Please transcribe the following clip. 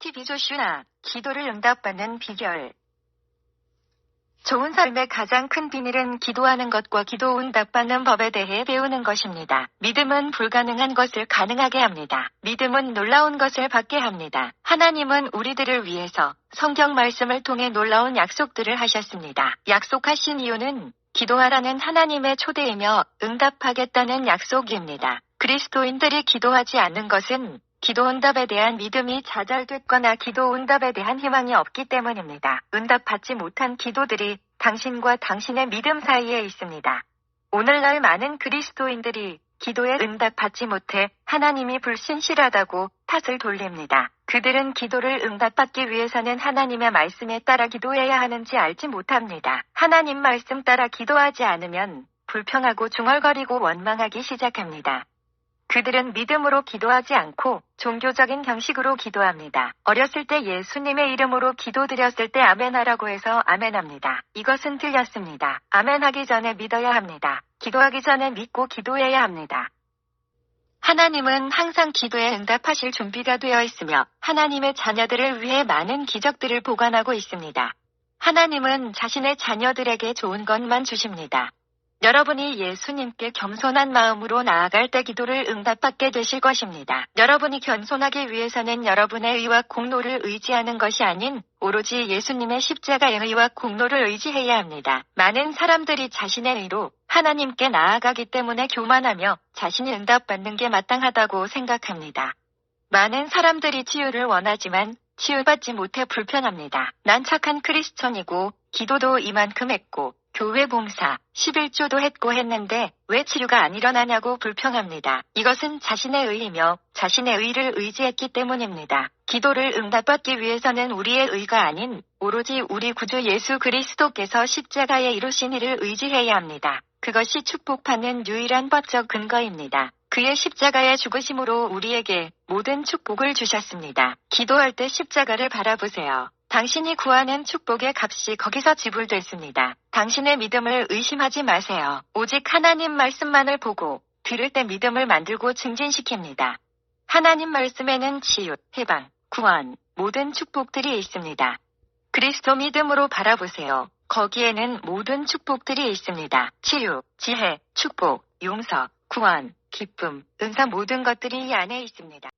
TV 조슈아, 기도를 응답받는 비결. 좋은 삶의 가장 큰 비밀은 기도하는 것과 기도 응답받는 법에 대해 배우는 것입니다. 믿음은 불가능한 것을 가능하게 합니다. 믿음은 놀라운 것을 받게 합니다. 하나님은 우리들을 위해서 성경 말씀을 통해 놀라운 약속들을 하셨습니다. 약속하신 이유는 기도하라는 하나님의 초대이며 응답하겠다는 약속입니다. 그리스도인들이 기도하지 않는 것은 기도 응답에 대한 믿음이 좌절됐거나 기도 응답에 대한 희망이 없기 때문입니다. 응답받지 못한 기도들이 당신과 당신의 믿음 사이에 있습니다. 오늘날 많은 그리스도인들이 기도에 응답받지 못해 하나님이 불신실하다고 탓을 돌립니다. 그들은 기도를 응답받기 위해서는 하나님의 말씀에 따라 기도해야 하는지 알지 못합니다. 하나님 말씀 따라 기도하지 않으면 불평하고 중얼거리고 원망하기 시작합니다. 그들은 믿음으로 기도하지 않고 종교적인 형식으로 기도합니다. 어렸을 때 예수님의 이름으로 기도드렸을 때 아멘하라고 해서 아멘합니다. 이것은 틀렸습니다. 아멘하기 전에 믿어야 합니다. 기도하기 전에 믿고 기도해야 합니다. 하나님은 항상 기도에 응답하실 준비가 되어 있으며 하나님의 자녀들을 위해 많은 기적들을 보관하고 있습니다. 하나님은 자신의 자녀들에게 좋은 것만 주십니다. 여러분이 예수님께 겸손한 마음으로 나아갈 때 기도를 응답받게 되실 것입니다. 여러분이 겸손하기 위해서는 여러분의 의와 공로를 의지하는 것이 아닌 오로지 예수님의 십자가의 의와 공로를 의지해야 합니다. 많은 사람들이 자신의 의로 하나님께 나아가기 때문에 교만하며 자신이 응답받는 게 마땅하다고 생각합니다. 많은 사람들이 치유를 원하지만 치유받지 못해 불편합니다. 난 착한 크리스천이고 기도도 이만큼 했고 교회 봉사 11조도 했고 했는데 왜 치유가 안 일어나냐고 불평합니다. 이것은 자신의 의이며 자신의 의를 의지했기 때문입니다. 기도를 응답받기 위해서는 우리의 의가 아닌 오로지 우리 구주 예수 그리스도께서 십자가에 이루신 일을 의지해야 합니다. 그것이 축복받는 유일한 법적 근거입니다. 그의 십자가의 죽으심으로 우리에게 모든 축복을 주셨습니다. 기도할 때 십자가를 바라보세요. 당신이 구하는 축복의 값이 거기서 지불됐습니다. 당신의 믿음을 의심하지 마세요. 오직 하나님 말씀만을 보고 들을 때 믿음을 만들고 증진시킵니다. 하나님 말씀에는 치유, 해방, 구원, 모든 축복들이 있습니다. 그리스도 믿음으로 바라보세요. 거기에는 모든 축복들이 있습니다. 치유, 지혜, 축복, 용서, 구원, 기쁨, 은사 모든 것들이 이 안에 있습니다.